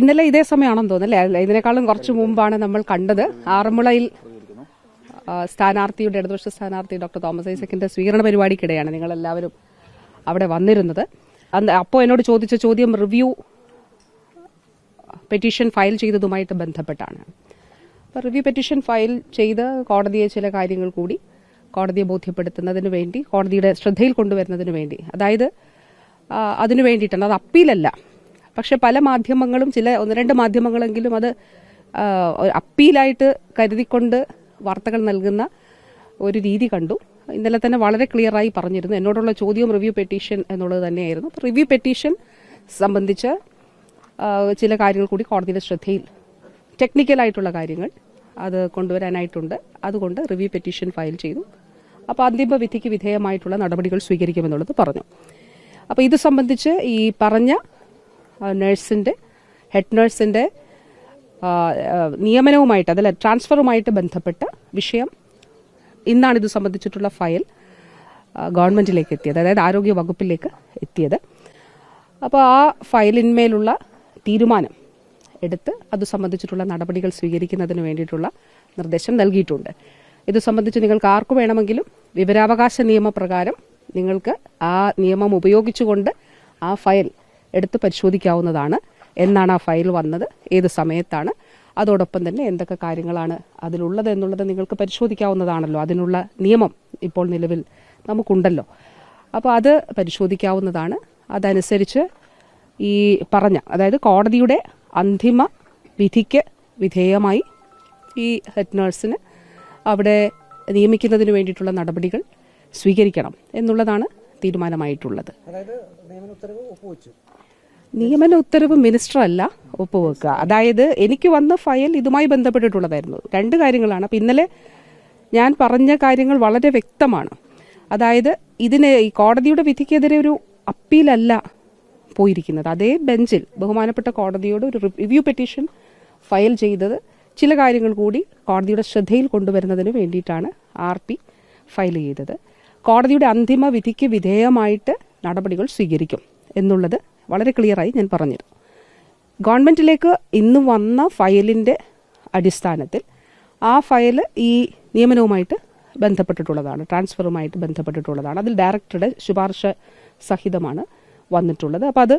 ഇന്നലെ ഇതേ സമയമാണെന്ന് തോന്നുന്നു അല്ലേ? ഇതിനേക്കാളും കുറച്ച് മുമ്പാണ് നമ്മൾ കണ്ടത്. ആറന്മുളയിൽ സ്ഥാനാർത്ഥിയുടെ ഇടതുപക്ഷ സ്ഥാനാർത്ഥി ഡോക്ടർ തോമസ് ഐസക്കിന്റെ സ്വീകരണ പരിപാടിക്കിടെയാണ് നിങ്ങൾ എല്ലാവരും അവിടെ വന്നിരുന്നത്. അപ്പോൾ എന്നോട് ചോദിച്ച ചോദ്യം റിവ്യൂ പെറ്റീഷൻ ഫയൽ ചെയ്തതുമായിട്ട് ബന്ധപ്പെട്ടാണ്. അപ്പോൾ റിവ്യൂ പെറ്റീഷൻ ഫയൽ ചെയ്ത് കോടതിയെ ചില കാര്യങ്ങൾ കൂടി കോടതിയെ ബോധ്യപ്പെടുത്തുന്നതിന് വേണ്ടി കോടതിയുടെ ശ്രദ്ധയിൽ കൊണ്ടുവരുന്നതിന് വേണ്ടി അതായത് അതിനു വേണ്ടിയിട്ടാണ് അത് അപ്പീലല്ല. പക്ഷെ പല മാധ്യമങ്ങളും ചില ഒന്ന് രണ്ട് മാധ്യമങ്ങളെങ്കിലും അത് അപ്പീലായിട്ട് കരുതിക്കൊണ്ട് വാർത്തകൾ നൽകുന്ന ഒരു രീതി കണ്ടു. ഇന്നലെ തന്നെ വളരെ ക്ലിയറായി പറഞ്ഞിരുന്നു. എന്നോടുള്ള ചോദ്യം റിവ്യൂ പെറ്റീഷൻ എന്നുള്ളത് തന്നെയായിരുന്നു. റിവ്യൂ പെറ്റീഷൻ സംബന്ധിച്ച് ചില കാര്യങ്ങൾ കൂടി കോടതിയുടെ ശ്രദ്ധയിൽ ടെക്നിക്കലായിട്ടുള്ള കാര്യങ്ങൾ അത് കൊണ്ടുവരാനായിട്ടുണ്ട്. അതുകൊണ്ട് റിവ്യൂ പെറ്റീഷൻ ഫയൽ ചെയ്തു. അപ്പോൾ അന്തിമ വിധിക്ക് വിധേയമായിട്ടുള്ള നടപടികൾ സ്വീകരിക്കുമെന്നുള്ളത് പറഞ്ഞു. അപ്പോൾ ഇത് സംബന്ധിച്ച് ഈ പറഞ്ഞ നഴ്സിന്റെ ഹെഡ് നഴ്സിന്റെ നിയമനവുമായിട്ട് അതല്ല ട്രാൻസ്ഫറുമായിട്ട് ബന്ധപ്പെട്ട വിഷയം ഇന്നാണ് ഇത് സംബന്ധിച്ചിട്ടുള്ള ഫയൽ ഗവൺമെന്റിലേക്ക് എത്തിയത് അതായത് ആരോഗ്യ വകുപ്പിലേക്ക് എത്തിയത്. അപ്പോൾ ആ ഫയലിന്മേലുള്ള തീരുമാനം എടുത്ത് അത് സംബന്ധിച്ചിട്ടുള്ള നടപടികൾ സ്വീകരിക്കുന്നതിന് വേണ്ടിയിട്ടുള്ള നിർദ്ദേശം നൽകിയിട്ടുണ്ട്. ഇത് സംബന്ധിച്ച് നിങ്ങൾക്ക് ആർക്കു വേണമെങ്കിലും വിവരാവകാശ നിയമപ്രകാരം നിങ്ങൾക്ക് ആ നിയമം ഉപയോഗിച്ചുകൊണ്ട് ആ ഫയൽ എടുത്ത് പരിശോധിക്കാവുന്നതാണ് എന്നാണ് ആ ഫയൽ വന്നത് ഏത് സമയത്താണ്. അതോടൊപ്പം തന്നെ എന്തൊക്കെ കാര്യങ്ങളാണ് അതിലുള്ളത് എന്നുള്ളത് നിങ്ങൾക്ക് പരിശോധിക്കാവുന്നതാണല്ലോ. അതിനുള്ള നിയമം ഇപ്പോൾ നിലവിൽ നമുക്കുണ്ടല്ലോ. അപ്പോൾ അത് പരിശോധിക്കാവുന്നതാണ്. അതനുസരിച്ച് ഈ പറഞ്ഞ അതായത് കോടതിയുടെ അന്തിമ വിധിക്ക് വിധേയമായി ഈ ഹെഡ് നഴ്സിന് അവിടെ നിയമിക്കുന്നതിന് വേണ്ടിയിട്ടുള്ള നടപടികൾ സ്വീകരിക്കണം എന്നുള്ളതാണ് തീരുമാനമായിട്ടുള്ളത്. നിയമന ഉത്തരവ് ഒപ്പുവെച്ചു. നിയമന ഉത്തരവ് മിനിസ്റ്റർ അല്ല ഒപ്പുവെക്കുക. അതായത് എനിക്ക് വന്ന ഫയൽ ഇതുമായി ബന്ധപ്പെട്ടിട്ടുള്ളതായിരുന്നു. രണ്ട് കാര്യങ്ങളാണ്. അപ്പം ഇന്നലെ ഞാൻ പറഞ്ഞ കാര്യങ്ങൾ വളരെ വ്യക്തമാണ്. അതായത് ഇതിന് ഈ കോടതിയുടെ വിധിക്കെതിരെ ഒരു അപ്പീലല്ല പോയിരിക്കുന്നത്. അതേ ബെഞ്ചിൽ ബഹുമാനപ്പെട്ട കോടതിയോട് ഒരു റിവ്യൂ പെറ്റീഷൻ ഫയൽ ചെയ്തത് ചില കാര്യങ്ങൾ കൂടി കോടതിയുടെ ശ്രദ്ധയിൽ കൊണ്ടുവരുന്നതിന് വേണ്ടിയിട്ടാണ് ആർ പി ഫയൽ ചെയ്തത്. കോടതിയുടെ അന്തിമ വിധിക്ക് വിധേയമായിട്ട് നടപടികൾ സ്വീകരിക്കും എന്നുള്ളത് വളരെ ക്ലിയറായി ഞാൻ പറഞ്ഞിരുന്നു ഗവൺമെന്റിലേക്ക് ഇന്ന് വന്ന ഫയലിന്റെ അടിസ്ഥാനത്തിൽ ആ ഫയൽ ഈ നിയമനവുമായിട്ട് ബന്ധപ്പെട്ടിട്ടുള്ളതാണ് ട്രാൻസ്ഫറുമായിട്ട് ബന്ധപ്പെട്ടിട്ടുള്ളതാണ്. അതിൽ ഡയറക്ടറുടെ ശുപാർശ സഹിതമാണ് വന്നിട്ടുള്ളത്. അപ്പോൾ അത്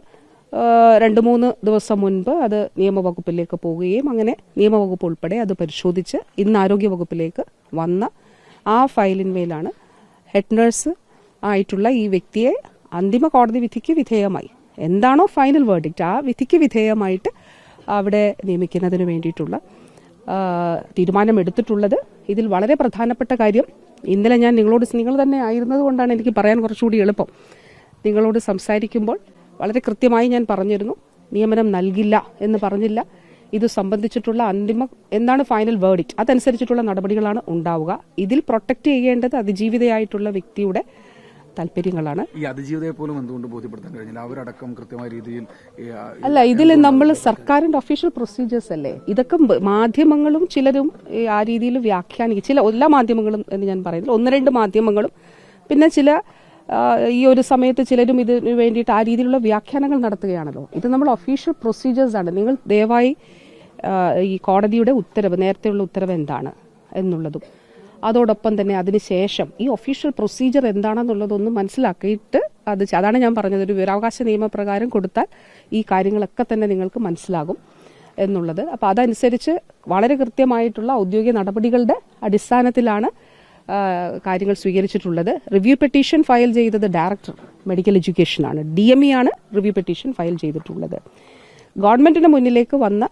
രണ്ട് മൂന്ന് ദിവസം മുൻപ് അത് നിയമവകുപ്പിലേക്ക് പോവുകയും അങ്ങനെ നിയമവകുപ്പ് ഉൾപ്പെടെ അത് പരിശോധിച്ച് ഇന്ന് ആരോഗ്യവകുപ്പിലേക്ക് വന്ന ആ ഫയലിന്മേലാണ് ഹെഡ് നേഴ്സ് ആയിട്ടുള്ള ഈ വ്യക്തിയെ അന്തിമ കോടതി വിധിക്ക് വിധേയമായി. എന്താണോ ഫൈനൽ വേർഡിക്റ്റ് ആ വിധിക്ക് വിധേയമായിട്ട് അവിടെ നിയമിക്കുന്നതിന് വേണ്ടിയിട്ടുള്ള തീരുമാനമെടുത്തിട്ടുള്ളത്. ഇതിൽ വളരെ പ്രധാനപ്പെട്ട കാര്യം ഇന്നലെ ഞാൻ നിങ്ങളോട് നിങ്ങൾ തന്നെ ആയിരുന്നത് കൊണ്ടാണ് എനിക്ക് പറയാൻ കുറച്ചുകൂടി എളുപ്പം. നിങ്ങളോട് സംസാരിക്കുമ്പോൾ വളരെ കൃത്യമായി ഞാൻ പറഞ്ഞിരുന്നു നിയമനം നൽകില്ല എന്ന് പറഞ്ഞില്ല. ഇത് സംബന്ധിച്ചിട്ടുള്ള അന്തിമ എന്താണ് ഫൈനൽ വേർഡിക്റ്റ് അതനുസരിച്ചിട്ടുള്ള നടപടികളാണ് ഉണ്ടാവുക. ഇതിൽ പ്രൊട്ടക്ട് ചെയ്യേണ്ടത് അതിജീവിതയായിട്ടുള്ള വ്യക്തിയുടെ താല്പര്യങ്ങളാണ്. ഈ അതിജീവിതയെ പോലും എന്തുകൊണ്ട് ബോധ്യപ്പെടുത്താൻ കഴിഞ്ഞില്ല? അവരടക്കം കൃത്യമായ രീതിയിൽ അല്ല ഇതിൽ നമ്മൾ സർക്കാരിന്റെ ഒഫീഷ്യൽ പ്രൊസീജിയേഴ്സ് അല്ലേ? ഇതൊക്കെ മാധ്യമങ്ങളും ചിലരും ആ രീതിയിൽ വ്യാഖ്യാനിക്കും ചില എല്ലാ മാധ്യമങ്ങളും എന്ന് ഞാൻ പറയുന്നില്ല. ഒന്ന് രണ്ട് മാധ്യമങ്ങളും പിന്നെ ചില ഈ ഒരു സമയത്ത് ചിലരും ഇതിന് വേണ്ടിയിട്ട് ആ രീതിയിലുള്ള വ്യാഖ്യാനങ്ങൾ നടത്തുകയാണല്ലോ. ഇത് നമ്മൾ ഒഫീഷ്യൽ പ്രൊസീജിയേഴ്സ് ആണ്. നിങ്ങൾ ദയവായി ഈ കോടതിയുടെ ഉത്തരവ് നേരത്തെയുള്ള ഉത്തരവ് എന്താണ് എന്നുള്ളതും അതോടൊപ്പം തന്നെ അതിനുശേഷം ഈ ഒഫീഷ്യൽ പ്രൊസീജിയർ എന്താണെന്നുള്ളതൊന്നും മനസ്സിലാക്കിയിട്ട് അത് അതാണ് ഞാൻ പറഞ്ഞത്. ഒരു വിവരാവകാശ നിയമപ്രകാരം കൊടുത്താൽ ഈ കാര്യങ്ങളൊക്കെ തന്നെ നിങ്ങൾക്ക് മനസ്സിലാകും എന്നുള്ളത്. അപ്പോൾ അതനുസരിച്ച് വളരെ കൃത്യമായിട്ടുള്ള ഔദ്യോഗിക നടപടികളുടെ അടിസ്ഥാനത്തിലാണ് കാര്യങ്ങൾ സ്വീകരിച്ചിട്ടുള്ളത്. റിവ്യൂ പെറ്റീഷൻ ഫയൽ ചെയ്തത് ഡയറക്ടർ മെഡിക്കൽ എഡ്യൂക്കേഷനാണ് ഡി എം ഇ ആണ് റിവ്യൂ പെറ്റീഷൻ ഫയൽ ചെയ്തിട്ടുള്ളത്. ഗവൺമെന്റിന് മുന്നിലേക്ക് വന്ന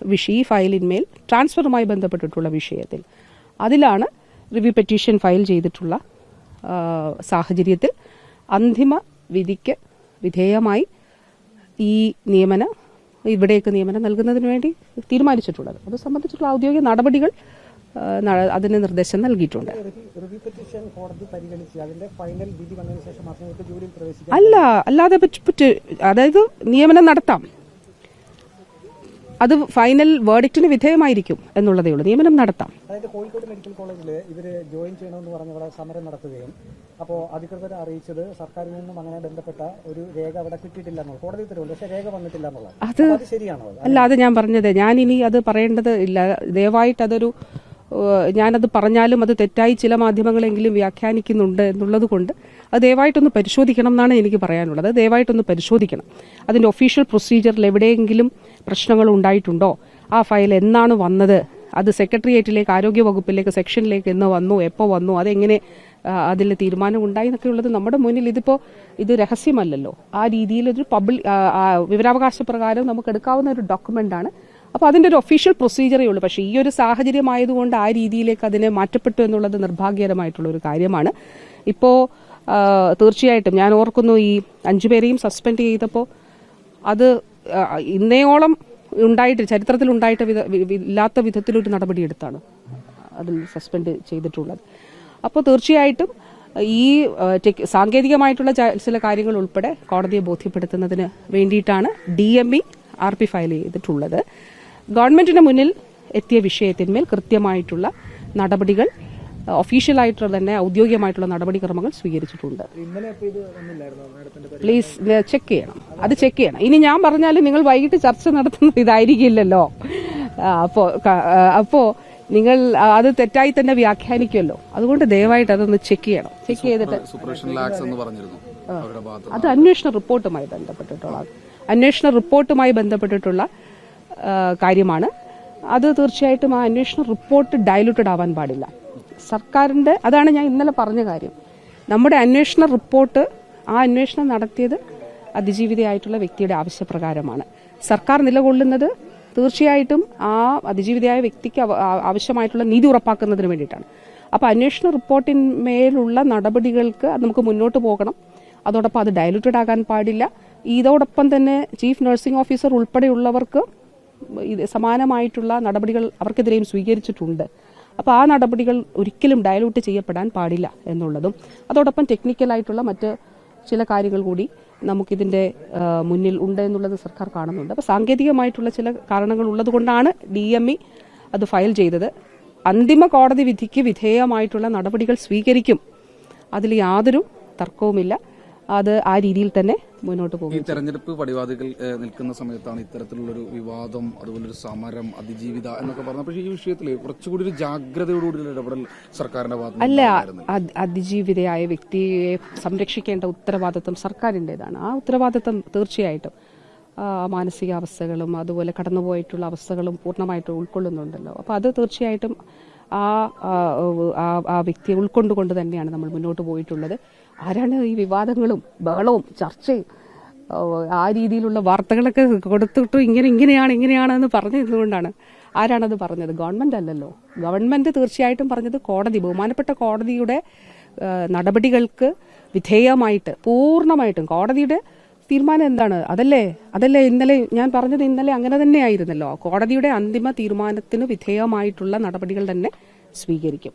വിഷ ഈ ഫയലിന്മേൽ ട്രാൻസ്ഫറുമായി ബന്ധപ്പെട്ടിട്ടുള്ള വിഷയത്തിൽ. അതിലാണ് റിവ്യൂ പെറ്റീഷൻ ഫയൽ ചെയ്തിട്ടുള്ള സാഹചര്യത്തിൽ അന്തിമ വിധിക്ക് വിധേയമായി ഈ നിയമനം ഇവിടേക്ക് നിയമനം നൽകുന്നതിന് വേണ്ടി തീരുമാനിച്ചിട്ടുള്ളത്. അത് സംബന്ധിച്ചിട്ടുള്ള ഔദ്യോഗിക നടപടികൾ അതിന് നിർദ്ദേശം നൽകിയിട്ടുണ്ട്. അല്ല അല്ലാതെ അതായത് നിയമനം നടത്താം. അത് ഫൈനൽ വേർഡിക്റ്റിന് വിധേയമായിരിക്കും എന്നുള്ളതേ ഉള്ളൂ. നിയമനം നടത്താം. അതായത് കോഴിക്കോട് മെഡിക്കൽ കോളേജിൽ ഇവർ ജോയിൻ ചെയ്യണമെന്ന് പറഞ്ഞ് ഇവിടെ സമരം നടത്തുകയും അപ്പോൾ അധികൃതരെ അറിയിച്ചത് സർക്കാരിൽ നിന്നും അങ്ങനെ ബന്ധപ്പെട്ട ഒരു രേഖ അവിടെ കിട്ടിയിട്ടില്ല കോടതി ഉത്തരവുണ്ട് പക്ഷേ രേഖ വന്നിട്ടില്ല എന്നുള്ളത് അത് ശരിയാണോ? അല്ല അത് ഞാൻ പറഞ്ഞത്. ഞാൻ ഇനി അത് പറയേണ്ടത് ഇല്ല. ദയവായിട്ട് അതൊരു ഞാനത് പറഞ്ഞാലും അത് തെറ്റായി ചില മാധ്യമങ്ങളെങ്കിലും വ്യാഖ്യാനിക്കുന്നുണ്ട് എന്നുള്ളത് കൊണ്ട് അത് ദയവായിട്ടൊന്ന് പരിശോധിക്കണം എന്നാണ് എനിക്ക് പറയാനുള്ളത്. ദയവായിട്ടൊന്ന് പരിശോധിക്കണം. അതിന്റെ ഒഫീഷ്യൽ പ്രൊസീജിയറിൽ എവിടെയെങ്കിലും പ്രശ്നങ്ങൾ ഉണ്ടായിട്ടുണ്ടോ? ആ ഫയൽ എന്നാണ് വന്നത്? അത് സെക്രട്ടേറിയറ്റിലേക്ക് ആരോഗ്യ വകുപ്പിലേക്ക് സെക്ഷനിലേക്ക് എന്ന് വന്നു? എപ്പോൾ വന്നു? അതെങ്ങനെ അതിൽ തീരുമാനം ഉണ്ടായി എന്നൊക്കെ ഉള്ളത് നമ്മുടെ മുന്നിൽ ഇതിപ്പോൾ ഇത് രഹസ്യമല്ലല്ലോ. ആ രീതിയിൽ ഒരു പബ്ലിക് വിവരാവകാശ പ്രകാരം നമുക്ക് എടുക്കാവുന്ന ഒരു ഡോക്യുമെന്റ് ആണ്. അപ്പോൾ അതിന്റെ ഒരു ഒഫീഷ്യൽ പ്രൊസീജിയറേ ഉള്ളൂ. പക്ഷേ ഈ ഒരു സാഹചര്യമായതുകൊണ്ട് ആ രീതിയിലേക്ക് അതിനെ മാറ്റപ്പെട്ടു എന്നുള്ളത് നിർഭാഗ്യകരമായിട്ടുള്ള ഒരു കാര്യമാണ്. ഇപ്പോൾ തീർച്ചയായിട്ടും ഞാൻ ഓർക്കുന്നു ഈ അഞ്ചുപേരെയും സസ്പെൻഡ് ചെയ്തപ്പോൾ അത് ഇന്നേയോളം ഉണ്ടായിട്ട് ചരിത്രത്തിൽ ഉണ്ടായിട്ട് വിധ ഇല്ലാത്ത വിധത്തിലൊരു നടപടിയെടുത്താണ് അതിൽ സസ്പെൻഡ് ചെയ്തിട്ടുള്ളത്. അപ്പോൾ തീർച്ചയായിട്ടും ഈ സാങ്കേതികമായിട്ടുള്ള ചില കാര്യങ്ങൾ ഉൾപ്പെടെ കോടതിയെ ബോധ്യപ്പെടുത്തുന്നതിന് വേണ്ടിയിട്ടാണ് D M E R P file ചെയ്തിട്ടുള്ളത്. ഗവൺമെന്റിന് മുന്നിൽ എത്തിയ വിഷയത്തിന്മേൽ കൃത്യമായിട്ടുള്ള നടപടികൾ ഒഫീഷ്യലായിട്ടുള്ള തന്നെ ഔദ്യോഗികമായിട്ടുള്ള നടപടിക്രമങ്ങൾ സ്വീകരിച്ചിട്ടുണ്ട്. പ്ലീസ് ചെക്ക് ചെയ്യണം. അത് ചെക്ക് ചെയ്യണം. ഇനി ഞാൻ പറഞ്ഞാൽ നിങ്ങൾ വൈകിട്ട് ചർച്ച നടത്തുന്നത് ഇതായിരിക്കില്ലല്ലോ. അപ്പോ അപ്പോ നിങ്ങൾ അത് തെറ്റായി തന്നെ വ്യാഖ്യാനിക്കുമല്ലോ. അതുകൊണ്ട് ദയവായിട്ട് അതൊന്ന് ചെക്ക് ചെയ്യണം. ചെക്ക് ചെയ്തിട്ട് സൂപ്പറേഷൻ ലാക്സ് എന്ന് പറഞ്ഞിരുന്നു. അവരുടെ ഭാഗത്ത് അത് അന്വേഷണ റിപ്പോർട്ടുമായി ബന്ധപ്പെട്ടിട്ടുള്ള അന്വേഷണ റിപ്പോർട്ടുമായി ബന്ധപ്പെട്ടിട്ടുള്ള കാര്യമാണ്. അത് തീർച്ചയായിട്ടും ആ അന്വേഷണ റിപ്പോർട്ട് ഡയലൂട്ടഡ് ആവാൻ പാടില്ല. സർക്കാരിന്റെ അതാണ് ഞാൻ ഇന്നലെ പറഞ്ഞ കാര്യം. നമ്മുടെ അന്വേഷണ റിപ്പോർട്ട് ആ അന്വേഷണം നടത്തിയത് അതിജീവിതയായിട്ടുള്ള വ്യക്തിയുടെ ആവശ്യപ്രകാരമാണ്. സർക്കാർ നിലകൊള്ളുന്നത് തീർച്ചയായിട്ടും ആ അതിജീവിതയായ വ്യക്തിക്ക് ആവശ്യമായിട്ടുള്ള നീതി ഉറപ്പാക്കുന്നതിന് വേണ്ടിയിട്ടാണ്. അപ്പോൾ അന്വേഷണ റിപ്പോർട്ടിന്മേലുള്ള നടപടികൾക്ക് നമുക്ക് മുന്നോട്ട് പോകണം. അതോടൊപ്പം അത് ഡയലൂട്ടഡ് ആകാൻ പാടില്ല. ഇതോടൊപ്പം തന്നെ ചീഫ് നഴ്സിംഗ് ഓഫീസർ ഉൾപ്പെടെയുള്ളവർക്ക് സമാനമായിട്ടുള്ള നടപടികൾ അവർക്കെതിരെയും സ്വീകരിച്ചിട്ടുണ്ട്. അപ്പോൾ ആ നടപടികൾ ഒരിക്കലും ഡയലൂട്ട് ചെയ്യപ്പെടാൻ പാടില്ല എന്നുള്ളതും അതോടൊപ്പം ടെക്നിക്കലായിട്ടുള്ള മറ്റ് ചില കാര്യങ്ങൾ കൂടി നമുക്കിതിന്റെ മുന്നിൽ ഉണ്ട് എന്നുള്ളത് സർക്കാർ കാണുന്നുണ്ട്. അപ്പോൾ സാങ്കേതികമായിട്ടുള്ള ചില കാരണങ്ങൾ ഉള്ളതുകൊണ്ടാണ് ഡി എം ഇ അത് ഫയൽ ചെയ്തത്. അന്തിമ കോടതി വിധിക്ക് വിധേയമായിട്ടുള്ള നടപടികൾ സ്വീകരിക്കും. അതിൽ യാതൊരു തർക്കവുമില്ല. അത് ആ രീതിയിൽ തന്നെ മുന്നോട്ട് പോകും ഈ തെരഞ്ഞെടുപ്പ് പടിവാദികൾ നിൽക്കുന്ന സമയത്താണ് ഇത്തരത്തിലുള്ളൊരു വിവാദം അതുപോലെ ഒരു സമരം അതിജീവിത എന്നൊക്കെ പറഞ്ഞ പക്ഷേ ഈ വിഷയത്തിൽ കുറച്ചുകൂടി ഒരു ജാഗ്രതയോടുകൂടി ഇടപെടൽ സർക്കാരിന്റെ ഭാഗത്ത് അല്ല അതിജീവിതയായ വ്യക്തിയെ സംരക്ഷിക്കേണ്ട ഉത്തരവാദിത്വം സർക്കാരിന്റെതാണ് ആ ഉത്തരവാദിത്വം തീർച്ചയായിട്ടും മാനസികാവസ്ഥകളും അതുപോലെ കടന്നുപോയിട്ടുള്ള അവസ്ഥകളും പൂർണമായിട്ട് ഉൾക്കൊള്ളുന്നുണ്ടല്ലോ. അപ്പോൾ അത് തീർച്ചയായിട്ടും ആ ആ, വ്യക്തിയെ ഉൾക്കൊണ്ടുകൊണ്ട് തന്നെയാണ് നമ്മൾ മുന്നോട്ട് പോയിട്ടുള്ളത്. ആരാണ് ഈ വിവാദങ്ങളും ബഹളവും ചർച്ചയും ആ രീതിയിലുള്ള വാർത്തകളൊക്കെ കൊടുത്തിട്ട് ഇങ്ങനെ ഇങ്ങനെയാണ് ഇങ്ങനെയാണ് ഇങ്ങനെയാണെന്ന് പറഞ്ഞതുകൊണ്ടാണ് ആരാണത് പറഞ്ഞത്? ഗവൺമെന്റ് അല്ലല്ലോ. ഗവൺമെന്റ് തീർച്ചയായിട്ടും പറഞ്ഞത് കോടതി ബഹുമാനപ്പെട്ട കോടതിയുടെ നടപടികൾക്ക് വിധേയമായിട്ട് പൂർണമായിട്ടും കോടതിയുടെ തീരുമാനം എന്താണ്? അതല്ലേ? അതല്ലേ ഇന്നലെ ഞാൻ പറഞ്ഞത് ഇന്നലെ അങ്ങനെ തന്നെയായിരുന്നല്ലോ. കോടതിയുടെ അന്തിമ തീരുമാനത്തിന് വിധേയമായിട്ടുള്ള നടപടികൾ തന്നെ സ്വീകരിക്കും.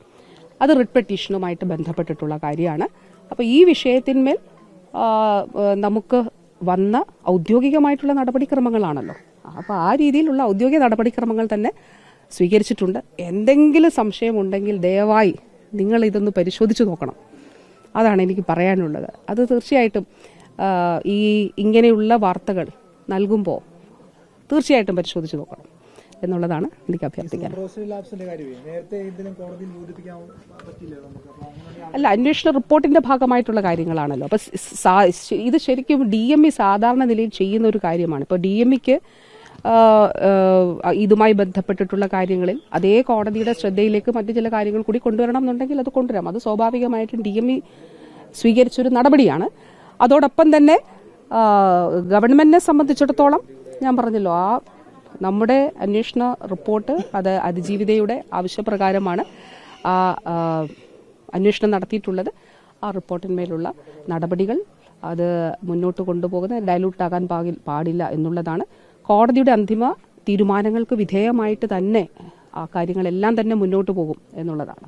അത് റിട്ട് പെറ്റീഷനുമായിട്ട് ബന്ധപ്പെട്ടിട്ടുള്ള കാര്യമാണ്. അപ്പോൾ ഈ വിഷയത്തിന്മേൽ നമുക്ക് വന്ന ഔദ്യോഗികമായിട്ടുള്ള നടപടിക്രമങ്ങളാണല്ലോ. അപ്പോൾ ആ രീതിയിലുള്ള ഔദ്യോഗിക നടപടിക്രമങ്ങൾ തന്നെ സ്വീകരിച്ചിട്ടുണ്ട്. എന്തെങ്കിലും സംശയമുണ്ടെങ്കിൽ ദയവായി നിങ്ങൾ ഇതൊന്ന് പരിശോധിച്ച് നോക്കണം. അതാണ് എനിക്ക് പറയാനുള്ളത്. അത് തീർച്ചയായിട്ടും ഈ ഇങ്ങനെയുള്ള വാർത്തകൾ നൽകുമ്പോൾ തീർച്ചയായിട്ടും പരിശോധിച്ച് നോക്കണം എന്നുള്ളതാണ് എനിക്ക് അഭ്യർത്ഥിക്കാൻ അല്ല അന്വേഷണ റിപ്പോർട്ടിന്റെ ഭാഗമായിട്ടുള്ള കാര്യങ്ങളാണല്ലോ. അപ്പൊ ഇത് ശരിക്കും ഡി എം ഇ സാധാരണ നിലയിൽ ചെയ്യുന്ന ഒരു കാര്യമാണ്. ഇപ്പൊ ഡി എം ഇക്ക് ഇതുമായി ബന്ധപ്പെട്ടിട്ടുള്ള കാര്യങ്ങളിൽ അതേ കോടതിയുടെ ശ്രദ്ധയിലേക്ക് മറ്റു ചില കാര്യങ്ങൾ കൂടി കൊണ്ടുവരണം എന്നുണ്ടെങ്കിൽ അത് കൊണ്ടുവരാം. അത് സ്വാഭാവികമായിട്ടും ഡി എം ഇ സ്വീകരിച്ചൊരു നടപടിയാണ്. അതോടൊപ്പം തന്നെ ഗവൺമെന്റിനെ സംബന്ധിച്ചിടത്തോളം ഞാൻ പറഞ്ഞല്ലോ ആ നമ്മുടെ അന്വേഷണ റിപ്പോർട്ട് അത് അതിജീവിതയുടെ ആവശ്യപ്രകാരമാണ് ആ അന്വേഷണം നടത്തിയിട്ടുള്ളത്. ആ റിപ്പോർട്ടിന്മേലുള്ള നടപടികൾ അത് മുന്നോട്ട് കൊണ്ടുപോകുന്ന ഡയലൂട്ട് ആകാൻ പാടില്ല എന്നുള്ളതാണ്. കോടതിയുടെ അന്തിമ തീരുമാനങ്ങൾക്ക് വിധേയമായിട്ട് തന്നെ ആ കാര്യങ്ങളെല്ലാം തന്നെ മുന്നോട്ട് പോകും എന്നുള്ളതാണ്.